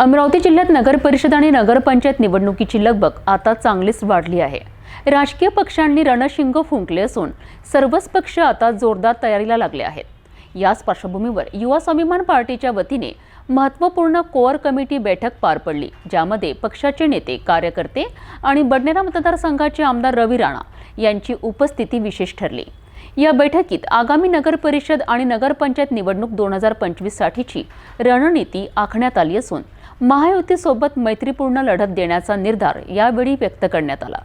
अमरावती जिल्ह्यात नगर परिषद आणि नगरपंचायत निवडणुकीची लगबग आता चांगलीच वाढली आहे. राजकीय पक्षांनी रणशिंग फुंकले असून सर्वच पक्ष आता जोरदार तयारीला लागले आहेत. याच पार्श्वभूमीवर युवा स्वाभिमान पार्टीच्या वतीने महत्त्वपूर्ण कोअर कमिटी बैठक पार पडली ज्यामध्ये पक्षाचे नेते कार्यकर्ते आणि बडनेरा मतदारसंघाचे आमदार रवी राणा यांची उपस्थिती विशेष ठरली. या बैठकीत आगामी नगर परिषद आणि नगरपंचायत निवडणूक दोन हजार पंचवीससाठीची रणनीती आखण्यात आली असून महायुतीसोबत मैत्रीपूर्ण लढत देण्याचा निर्धार यावेळी व्यक्त करण्यात आला.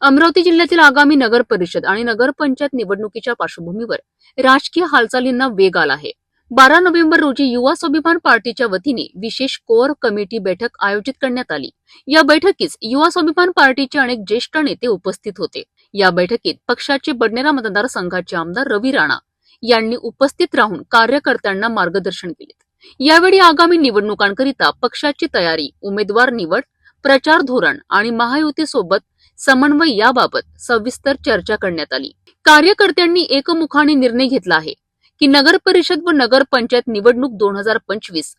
अमरावती जिल्ह्यातील आगामी नगर परिषद आणि नगरपंचायत निवडणुकीच्या पार्श्वभूमीवर राजकीय हालचालींना वेग आला आहे. बारा नोव्हेंबर रोजी युवा स्वाभिमान पार्टीच्या वतीने विशेष कोअर कमिटी बैठक आयोजित करण्यात आली. या बैठकीस युवा स्वाभिमान पार्टीचे अनेक ज्येष्ठ नेते उपस्थित होते. या बैठकीत पक्षाचे बडनेरा मतदारसंघाचे आमदार रवी राणा यांनी उपस्थित राहून कार्यकर्त्यांना मार्गदर्शन केले. यावेळी आगामी निवडणुकांकरिता पक्षाची तयारी उमेदवार निवड प्रचार धोरण आणि महायुतीसोबत समन्वय याबाबत सविस्तर चर्चा करण्यात आली. कार्यकर्त्यांनी एकमुखाने निर्णय घेतला आहे की नगर परिषद व नगर पंचायत निवडणूक दोन हजार पंचवीस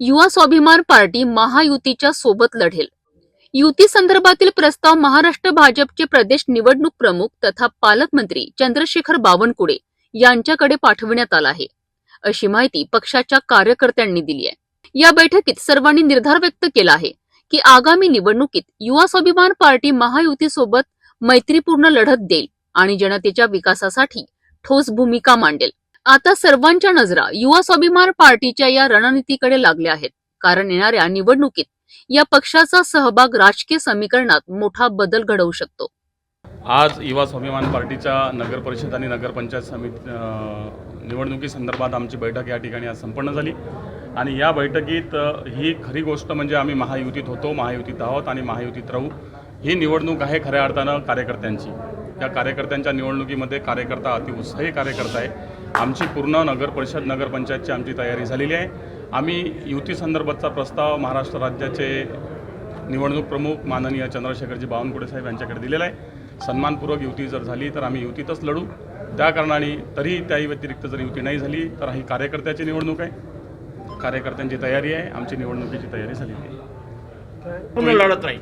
युवा स्वाभिमान पार्टी महायुतीच्या सोबत लढेल. युती संदर्भातील प्रस्ताव महाराष्ट्र भाजपचे प्रदेश निवडणूक प्रमुख तथा पालकमंत्री चंद्रशेखर बावनकुळे यांच्याकडे पाठविण्यात आला आहे. अशी माहिती पक्षाच्या कार्यकर्त्यांनी दिली आहे. या बैठकीत सर्वांनी निर्धार व्यक्त केला आहे की आगामी निवडणुकीत युवा स्वाभिमान पार्टी महायुतीसोबत मैत्रीपूर्ण लढत देईल आणि जनतेच्या विकासासाठी ठोस भूमिका मांडेल. आता सर्वांच्या नजरा युवा स्वाभिमान पार्टीच्या या रणनीतीकडे लागल्या आहेत. कारण येणाऱ्या निवडणुकीत या पक्षाचा सहभाग राजकीय समीकरणात मोठा बदल घडवू शकतो. आज युवा स्वाभिमान पार्टीच्या नगर परिषद आणि नगरपंचायत समिती निवडणुकीसंदर्भात आमची बैठक या ठिकाणी आज संपन्न झाली. आणि या बैठकीत ही खरी गोष्ट म्हणजे आम्ही महायुतीत होतो महायुतीत आहोत आणि महायुतीत राहू. ही निवडणूक आहे खऱ्या अर्थानं कार्यकर्त्यांची. त्या कार्यकर्त्यांच्या निवडणुकीमध्ये कार्यकर्ता अतिउत्साही कार्यकर्ता आहे. आमची पूर्ण नगर परिषद नगरपंचायतची आमची तयारी झालेली आहे. आम्ही युतीसंदर्भातचा प्रस्ताव महाराष्ट्र राज्याचे निवडणूक प्रमुख माननीय चंद्रशेखरजी बावनकुळे साहेब यांच्याकडे दिलेला आहे. सन्मानपूर्वक युती जर झाली तर आम्ही युतीतच लढू. त्या कारणाने तरी त्याही व्यतिरिक्त जर युती नाही झाली तर ही कार्यकर्त्याची निवडणूक आहे. कार्यकर्त्यांची तयारी आहे. आमची निवडणुकीची तयारी झालेली आहे. पूर्ण लढत राहील.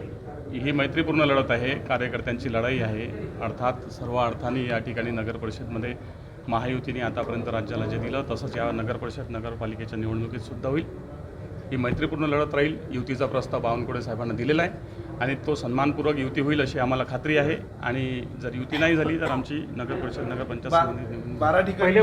ही मैत्रीपूर्ण लढत आहे. कार्यकर्त्यांची लढाई आहे. अर्थात सर्व अर्थाने या ठिकाणी नगर परिषदमध्ये महायुतीने आतापर्यंत राज्याला जे दिलं तसंच या नगर परिषद नगरपालिकेच्या निवडणुकीत सुद्धा होईल. ही मैत्रीपूर्ण लढत राहील. युतीचा प्रस्ताव बावनकुळे साहेबांना दिलेला आहे आणि तो सन्मानपूर्वक युती होईल अशी आम्हाला खात्री आहे. आणि जर युती नाही झाली तर आमची नगर परिषद नगरपंचायत बारा ठिकाणी